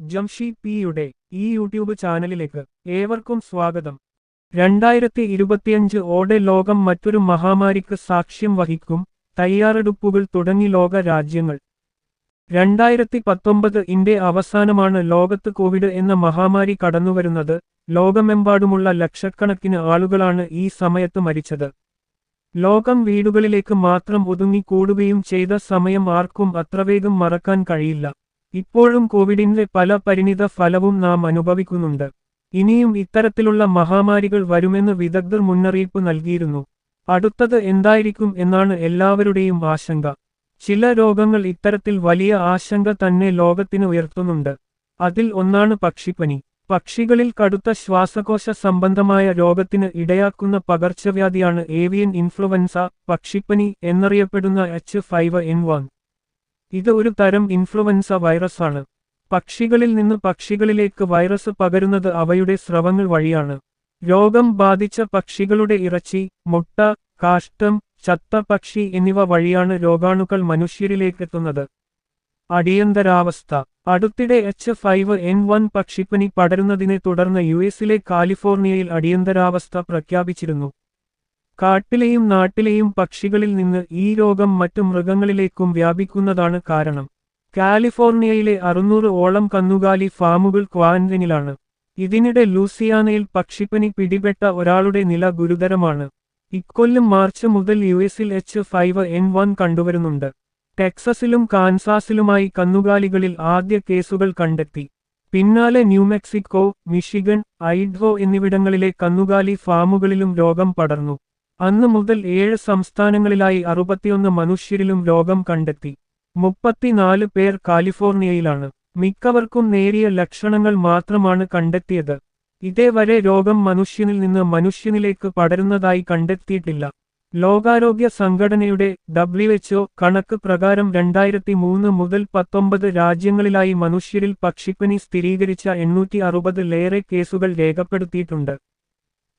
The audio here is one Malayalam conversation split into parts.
ജംഷി പിയുടെ ഈ യൂട്യൂബ് ചാനലിലേക്ക് ഏവർക്കും സ്വാഗതം. രണ്ടായിരത്തി ഇരുപത്തിയഞ്ച് ഓടെ ലോകം മറ്റൊരു മഹാമാരിക്ക് സാക്ഷ്യം വഹിക്കും തയ്യാറെടുപ്പുകൾ തുടങ്ങി ലോക രാജ്യങ്ങൾ. രണ്ടായിരത്തി പത്തൊമ്പത് ഇന്റെ അവസാനമാണ് ലോകത്ത് കോവിഡ് എന്ന മഹാമാരി കടന്നുവരുന്നത്. ലോകമെമ്പാടുമുള്ള ലക്ഷക്കണക്കിന് ആളുകളാണ് ഈ സമയത്ത് മരിച്ചത്. ലോകം വീടുകളിലേക്ക് മാത്രം ഒതുങ്ങി കൂടുകയും ചെയ്ത സമയം ആർക്കും അത്രവേഗം മറക്കാൻ കഴിയില്ല. ഇപ്പോഴും കോവിഡിന്റെ പല പരിണിത ഫലവും നാം അനുഭവിക്കുന്നുണ്ട്. ഇനിയും ഇത്തരത്തിലുള്ള മഹാമാരികൾ വരുമെന്ന് വിദഗ്ധർ മുന്നറിയിപ്പ് നൽകിയിരുന്നു. അടുത്തത് എന്തായിരിക്കും എന്നാണ് എല്ലാവരുടെയും ആശങ്ക. ചില രോഗങ്ങൾ ഇത്തരത്തിൽ വലിയ ആശങ്ക തന്നെ ലോകത്തിന് ഉയർത്തുന്നുണ്ട്. അതിൽ ഒന്നാണ് പക്ഷിപ്പനി. പക്ഷികളിൽ കടുത്ത ശ്വാസകോശ സംബന്ധമായ രോഗത്തിന് ഇടയാക്കുന്ന പകർച്ചവ്യാധിയാണ് ഏവിയൻ ഇൻഫ്ലുവൻസ പക്ഷിപ്പനി എന്നറിയപ്പെടുന്ന എച്ച് ഫൈവ് എൻ വൺ ഇത് ഒരു തരം ഇൻഫ്ലുവൻസ വൈറസാണ് പക്ഷികളിൽ നിന്ന് പക്ഷികളിലേക്ക് വൈറസ് പകരുന്നത് അവയുടെ സ്രവങ്ങൾ വഴിയാണ്. രോഗം ബാധിച്ച പക്ഷികളുടെ ഇറച്ചി മുട്ട കാഷ്ടം ചത്ത പക്ഷി എന്നിവ വഴിയാണ് രോഗാണുക്കൾ മനുഷ്യരിലേക്ക് എത്തുന്നത്. അടിയന്തരാവസ്ഥ. അടുത്തിടെ എച്ച് ഫൈവ് എൻ വൺ പക്ഷിപ്പനി പടരുന്നതിനെ തുടർന്ന് യു എസിലെ കാലിഫോർണിയയിൽ അടിയന്തരാവസ്ഥ പ്രഖ്യാപിച്ചിരുന്നു. കാട്ടിലെയും നാട്ടിലെയും പക്ഷികളിൽ നിന്ന് ഈ രോഗം മറ്റു മൃഗങ്ങളിലേക്കും വ്യാപിക്കുന്നതാണ് കാരണം. കാലിഫോർണിയയിലെ അറുന്നൂറ് ഓളം കന്നുകാലി ഫാമുകൾ ക്വാറന്റൈനിലാണ്. ഇതിനിടെ ലൂസിയാനയിൽ പക്ഷിപ്പനി പിടിപെട്ട ഒരാളുടെ നില ഗുരുതരമാണ്. ഇക്കൊല്ലം മാർച്ച് മുതൽ യു എസിൽ എച്ച് ഫൈവ് എൻ വൺ കണ്ടുവരുന്നുണ്ട്. ടെക്സസിലും കാൻസാസിലുമായി കന്നുകാലികളിൽ ആദ്യ കേസുകൾ കണ്ടെത്തി. പിന്നാലെ ന്യൂമെക്സിക്കോ മിഷിഗൺ ഐഡ്ഹോ എന്നിവിടങ്ങളിലെ കന്നുകാലി ഫാമുകളിലും രോഗം പടർന്നു. അന്ന് മുതൽ ഏഴ് സംസ്ഥാനങ്ങളിലായി അറുപത്തിയൊന്ന് മനുഷ്യരിലും രോഗം കണ്ടെത്തി. മുപ്പത്തിനാല് പേർ കാലിഫോർണിയയിലാണ്. മിക്കവർക്കും നേരിയ ലക്ഷണങ്ങൾ മാത്രമാണ് കണ്ടെത്തിയത്. ഇതേവരെ രോഗം മനുഷ്യനിൽ നിന്ന് മനുഷ്യനിലേക്ക് പടരുന്നതായി കണ്ടെത്തിയിട്ടില്ല. ലോകാരോഗ്യ സംഘടനയുടെ ഡബ്ല്യുഎച്ച്ഒ കണക്ക് പ്രകാരം രണ്ടായിരത്തി മൂന്ന് മുതൽ പത്തൊമ്പത് രാജ്യങ്ങളിലായി മനുഷ്യരിൽ പക്ഷിപ്പനി സ്ഥിരീകരിച്ച എണ്ണൂറ്റി അറുപതിലേറെ കേസുകൾ രേഖപ്പെടുത്തിയിട്ടുണ്ട്.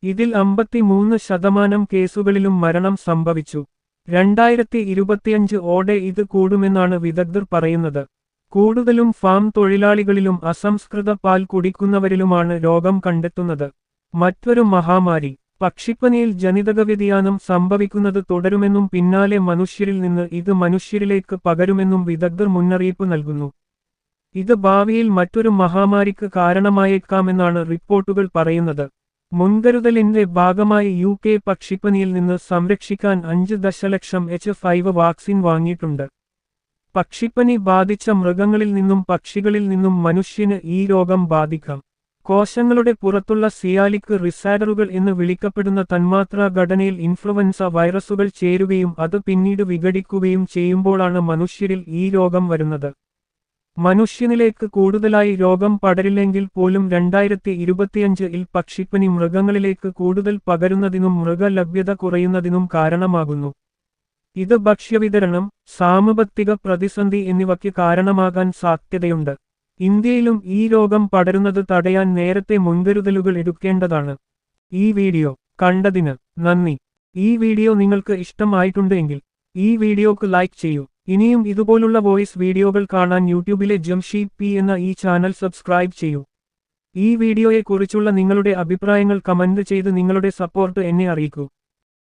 ഇതിൽ അമ്പത്തിമൂന്ന് ശതമാനം കേസുകളിലും മരണം സംഭവിച്ചു. രണ്ടായിരത്തി ഇരുപത്തിയഞ്ച് ഓടെ ഇത് കൂടുമെന്നാണ് വിദഗ്ധർ പറയുന്നത്. കൂടുതലും ഫാം തൊഴിലാളികളിലും അസംസ്കൃത പാൽ കുടിക്കുന്നവരിലുമാണ് രോഗം കണ്ടെത്തുന്നത്. മറ്റൊരു മഹാമാരി പക്ഷിപ്പനിയിൽ ജനിതക വ്യതിയാനം സംഭവിക്കുന്നത് തുടരുമെന്നും പിന്നാലെ മനുഷ്യരിൽ നിന്ന് ഇത് മനുഷ്യരിലേക്ക് പകരുമെന്നും വിദഗ്ധർ മുന്നറിയിപ്പ് നൽകുന്നു. ഇത് ഭാവിയിൽ മറ്റൊരു മഹാമാരിക്ക് കാരണമായേക്കാമെന്നാണ് റിപ്പോർട്ടുകൾ പറയുന്നത്. മുൻകരുതലിന്റെ ഭാഗമായി യു കെ പക്ഷിപ്പനിയിൽ നിന്ന് സംരക്ഷിക്കാൻ അഞ്ച് ദശലക്ഷം എച്ച് ഫൈവ് വാക്സിൻ വാങ്ങിയിട്ടുണ്ട്. പക്ഷിപ്പനി ബാധിച്ച മൃഗങ്ങളിൽ നിന്നും പക്ഷികളിൽ നിന്നും മനുഷ്യന് ഈ രോഗം ബാധിക്കാം. കോശങ്ങളുടെ പുറത്തുള്ള സിയാലിക്ക് റിസാഡറുകൾ എന്ന് വിളിക്കപ്പെടുന്ന തന്മാത്രാ ഘടനയിൽ ഇൻഫ്ലുവൻസ വൈറസുകൾ ചേരുകയും അത് പിന്നീട് വിഘടിക്കുകയും ചെയ്യുമ്പോഴാണ് മനുഷ്യരിൽ ഈ രോഗം വരുന്നത്. മനുഷ്യനിലേക്ക് കൂടുതലായി രോഗം പടരില്ലെങ്കിൽ പോലും രണ്ടായിരത്തി ഇരുപത്തിയഞ്ചിൽ പക്ഷിപ്പനി മൃഗങ്ങളിലേക്ക് കൂടുതൽ പകരുന്നതിനും മൃഗലഭ്യത കുറയുന്നതിനും കാരണമാകുന്നു. ഇത് ഭക്ഷ്യവിതരണം സാമ്പത്തിക പ്രതിസന്ധി എന്നിവയ്ക്ക് കാരണമാകാൻ സാധ്യതയുണ്ട്. ഇന്ത്യയിലും ഈ രോഗം പടരുന്നത് തടയാൻ നേരത്തെ മുൻകരുതലുകൾ എടുക്കേണ്ടതാണ്. ഈ വീഡിയോ കണ്ടതിന് നന്ദി. ഈ വീഡിയോ നിങ്ങൾക്ക് ഇഷ്ടമായിട്ടുണ്ടെങ്കിൽ ഈ വീഡിയോക്ക് ലൈക്ക് ചെയ്യൂ. ഇനിയും ഇതുപോലുള്ള വോയിസ് വീഡിയോകൾ കാണാൻ യൂട്യൂബിലെ ജംഷി പി എന്ന ഈ ചാനൽ സബ്സ്ക്രൈബ് ചെയ്യൂ. ഈ വീഡിയോയെക്കുറിച്ചുള്ള നിങ്ങളുടെ അഭിപ്രായങ്ങൾ കമന്റ് ചെയ്ത് നിങ്ങളുടെ സപ്പോർട്ട് എന്നെ അറിയിക്കൂ.